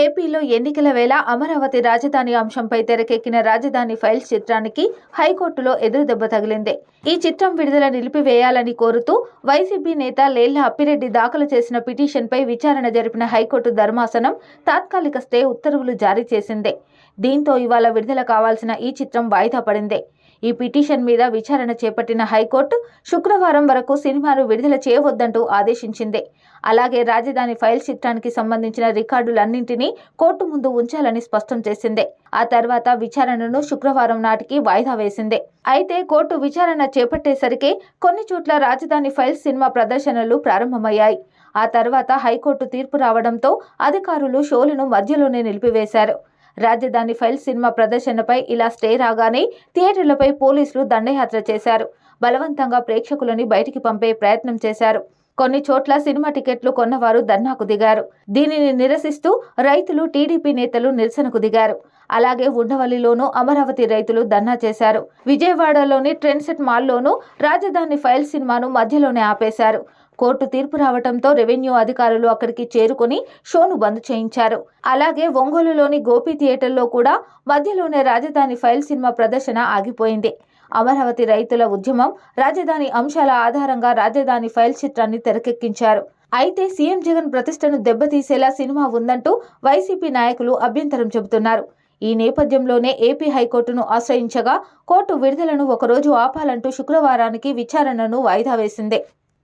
ఏపీలో ఎన్నికల వేళ అమరావతి రాజధాని అంశంపై తెరకెక్కిన రాజధాని ఫైల్స్ చిత్రానికి హైకోర్టులో ఎదురుదెబ్బ తగిలింది. ఈ చిత్రం విడుదల నిలిపివేయాలని కోరుతూ వైసీపీ నేత లేళ్ళ అప్పిరెడ్డి దాఖలు చేసిన పిటిషన్పై విచారణ జరిపిన హైకోర్టు ధర్మాసనం తాత్కాలిక స్టే ఉత్తర్వులు జారీ చేసింది. దీంతో ఇవాళ విడుదల కావాల్సిన ఈ చిత్రం వాయిదా పడింది. ఈ పిటిషన్ మీద విచారణ చేపట్టిన హైకోర్టు శుక్రవారం వరకు సినిమాను విడుదల చేయవద్దంటూ ఆదేశించింది. అలాగే రాజధాని ఫైల్ చిత్రానికి సంబంధించిన రికార్డులన్నింటినీ కోర్టు ముందు ఉంచాలని స్పష్టం చేసింది. ఆ తర్వాత విచారణను శుక్రవారం నాటికి వాయిదా వేసింది. అయితే కోర్టు విచారణ చేపట్టేసరికి కొన్ని చోట్ల రాజధాని ఫైల్స్ సినిమా ప్రదర్శనలు ప్రారంభమయ్యాయి. ఆ తర్వాత హైకోర్టు తీర్పు రావడంతో అధికారులు షోలను మధ్యలోనే నిలిపివేశారు. రాజధాని ఫైల్ సినిమా ప్రదర్శనపై ఇలా స్టే రాగానే థియేటర్లపై పోలీసులు దండయాత్ర చేశారు. బలవంతంగా ప్రేక్షకులని బయటికి పంపే ప్రయత్నం చేశారు. కొన్ని చోట్ల సినిమా టికెట్లు కొన్నవారు ధర్నాకు దిగారు. దీనిని నిరసిస్తూ రైతులు టీడీపీ నేతలు నిరసనకు దిగారు. అలాగే ఉండవల్లిలోనూ అమరావతి రైతులు ధర్నా చేశారు. విజయవాడలోని ట్రెండ్సెట్ మాల్లోనూ రాజధాని ఫైల్ సినిమాను మధ్యలోనే ఆపేశారు. కోర్టు తీర్పు రావడంతో రెవెన్యూ అధికారులు అక్కడికి చేరుకుని షోను బంద్ చేయించారు. అలాగే ఒంగోలులోని గోపి థియేటర్లో కూడా మధ్యలోనే రాజధాని ఫైల్ సినిమా ప్రదర్శన ఆగిపోయింది. అమరావతి రైతుల ఉద్యమం రాజధాని అంశాల ఆధారంగా రాజధాని ఫైల్ చిత్రాన్ని తెరకెక్కించారు. అయితే సీఎం జగన్ ప్రతిష్టను దెబ్బతీసేలా సినిమా ఉందంటూ వైసీపీ నాయకులు అభ్యంతరం చెబుతున్నారు. ఈ నేపథ్యంలోనే ఏపీ హైకోర్టును ఆశ్రయించగా కోర్టు విడుదలను ఒకరోజు ఆపాలంటూ శుక్రవారానికి విచారణను వాయిదా వేసింది.